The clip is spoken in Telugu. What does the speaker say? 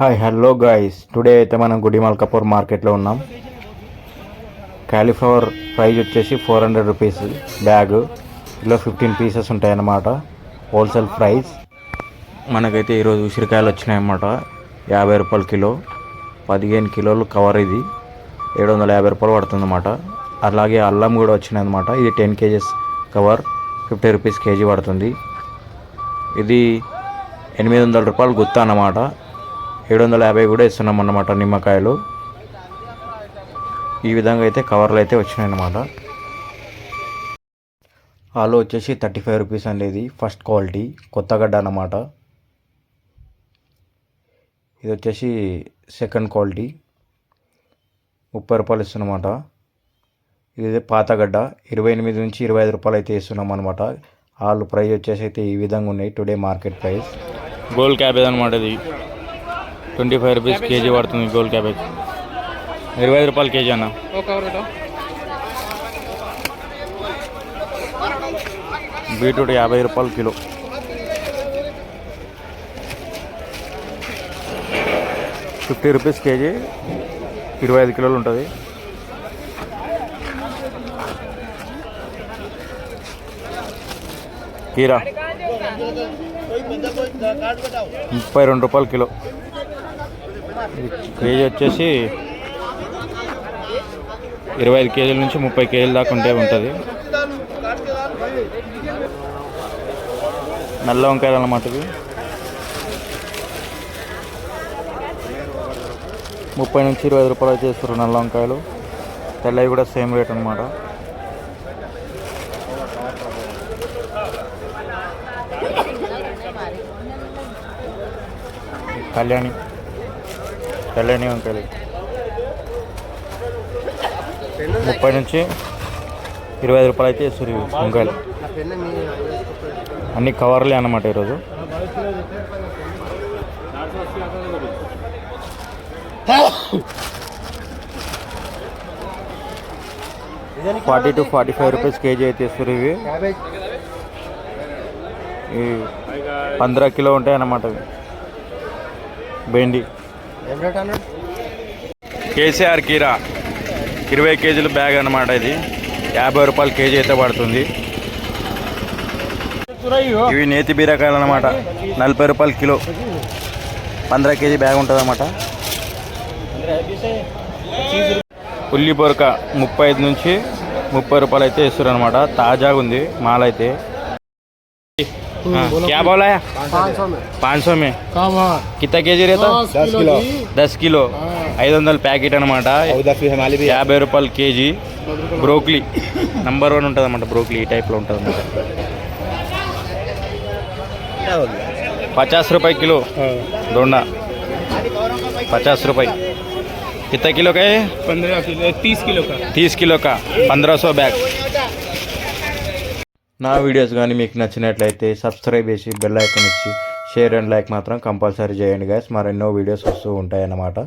హాయ్ హలో గాయస్ టుడే అయితే మనం గుడిమాల్ కపూర్ మార్కెట్లో ఉన్నాం. క్యాలీఫ్లవర్ ప్రైస్ వచ్చేసి ఫోర్ హండ్రెడ్ రూపీస్ బ్యాగ్ ఇలా ఫిఫ్టీన్ పీసెస్ ఉంటాయన్నమాట. హోల్సేల్ ప్రైస్ మనకైతే ఈరోజు ఉసిరికాయలు వచ్చినాయన్నమాట. యాభై రూపాయలు కిలో. పదిహేను కిలోలు కవర్ ఇది. ఏడు వందల యాభై రూపాయలు పడుతుందన్నమాట. అలాగే అల్లం కూడా వచ్చినాయన్నమాట. ఇది ten kgs cover fifty rupees kg పడుతుంది. ఇది ఎనిమిది వందల రూపాయలు గుత్త అన్నమాట. ఏడు వందల యాభై కూడా ఇస్తున్నాం అన్నమాట నిమ్మకాయలు. ఈ విధంగా అయితే కవర్లు అయితే వచ్చినాయి అన్నమాట. ఆలు వచ్చేసి థర్టీ ఫైవ్ రూపీస్ అనేది ఫస్ట్ క్వాలిటీ కొత్తగడ్డ అన్నమాట. ఇది వచ్చేసి సెకండ్ క్వాలిటీ. ముప్పై రూపాయలు ఇస్తున్నమాట. ఇది పాతగడ్డ ఇరవై ఎనిమిది నుంచి ఇరవై ఐదు రూపాయలు అయితే ఇస్తున్నాం అనమాట వాళ్ళు ప్రైస్ వచ్చేసి అయితే ఈ విధంగా ఉన్నాయి today market price. Gold cabbage అనమాట ఇది. ట్వంటీ ఫైవ్ రూపీస్ కేజీ పడుతుంది గోల్డ్ క్యాబేజ్. ఇరవై ఐదు రూపాయలు కేజీ అన్న. బీట్రూట్ యాభై రూపాయలు కిలో. ఫిఫ్టీ రూపీస్ కేజీ ఇరవై ఐదు కిలోలు ఉంటుంది. కీరా. ముప్పై రెండు రూపాయలు కిలో. కేజీ వచ్చేసి ఇరవై ఐదు కేజీల నుంచి ముప్పై కేజీల దాకా ఉంటే ఉంటుంది. నల్ల వంకాయలు అన్నమాట ఇవి. ముప్పై నుంచి ఇరవై ఐదు రూపాయలు చేస్తారు నల్ల వంకాయలు. తెల్లవి కూడా సేమ్ రేట్ అనమాట కళ్యాణి. తెల్లని వంకాయలు ముప్పై నుంచి ఇరవై ఐదు రూపాయలు అయితే ఇస్తారు ఇవి వంకాయలు. అన్ని కవర్లే అన్నమాట ఈరోజు. Forty to forty five rupees kg అయితే ఇస్తారు ఇవి. ఈ పంద్రా కిలో ఉంటాయి అన్నమాట ఇవి. బెండి. కేసీఆర్ కీరా. ఇరవై కేజీల బ్యాగ్ అన్నమాట ఇది. యాభై రూపాయలు కేజీ అయితే పడుతుంది. ఇవి నేతి బీరకాయలు అన్నమాట. నలభై రూపాయలు కిలో. పంద్రా కేజీ బ్యాగ్ ఉంటుంది అనమాట ఉల్లి బొరక ముప్పై ఐదు నుంచి ముప్పై రూపాయలు అయితే ఇస్తారు అనమాట తాజాగా ఉంది మాలైతే. हाँ, हम्म, क्या बोला है? पाँच सौ में। पाँच सौ कितना के जी रहता? दस किलो दस ऐद हाँ। पैकेट अन्ट याब रुपये kg broccoli. Number one उदन ब्रोकली टाइप पचास रुपये कि दुंड पचास रुपये कितना किलो का है? पंद्रह तीस किलो का। तीस किलो का। पंद्रह सौ बैग। నా వీడియోస్ కానీ మీకు నచ్చినట్లయితే సబ్స్క్రైబ్ చేసి బెల్ ఐకన్ ఇచ్చి షేర్ అండ్ లైక్ మాత్రం కంపల్సరీ చేయండి గాయస్ మరెన్నో వీడియోస్ వస్తూ ఉంటాయి అన్నమాట